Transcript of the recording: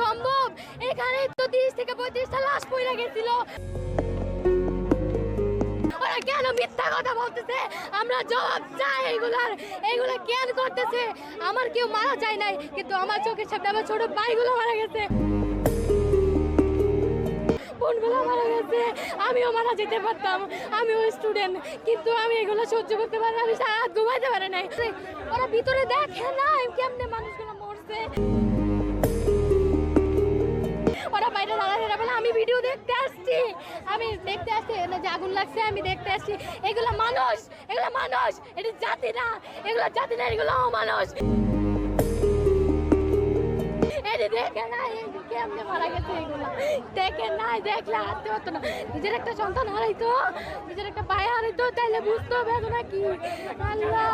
সম্ভব? এখানে তো তিরিশ থেকে পঁয়ত্রিশটা লাশ পড়ে গেছিল। ওরা কেন মিথ্যা কথা বলতেছে? আমরা জবাব চাই এগুলার। এগুলা কেন করতেছে? আমার কেউ মারা যায় নাই, কিন্তু আমার চোখের সামনে আমার ছোট ভাইগুলো মারা গেছে। বোনগুলো মারা গেছে। আমিও মারা যেতে পারতাম। আমিও স্টুডেন্ট কিন্তু আমি এগুলো সহ্য করতে পারি আমি সারা ঘুমাইতে পারি নাই। ওরা ভিতরে দেখে না কেমনে মানুষগুলো মরছে। ভিডিও দেখতে আসছি। আমি দেখতে আসছি যে আগুন লাগছে, আমি দেখতে আসছি। এগুলো মানুষ এগুলো মানুষ, এটা জাতি না। এগুলো জাতি না, এগুলো মানুষ দেখে নাই কেমনে মারা গেছে এগুলো? দেখে নাই, দেখলে হারতে পারতো না। নিজের একটা সন্তান হারাইতো, নিজের একটা পায়ে হারাইতো, তাইলে বুঝতো বেদনা কি। আল্লাহ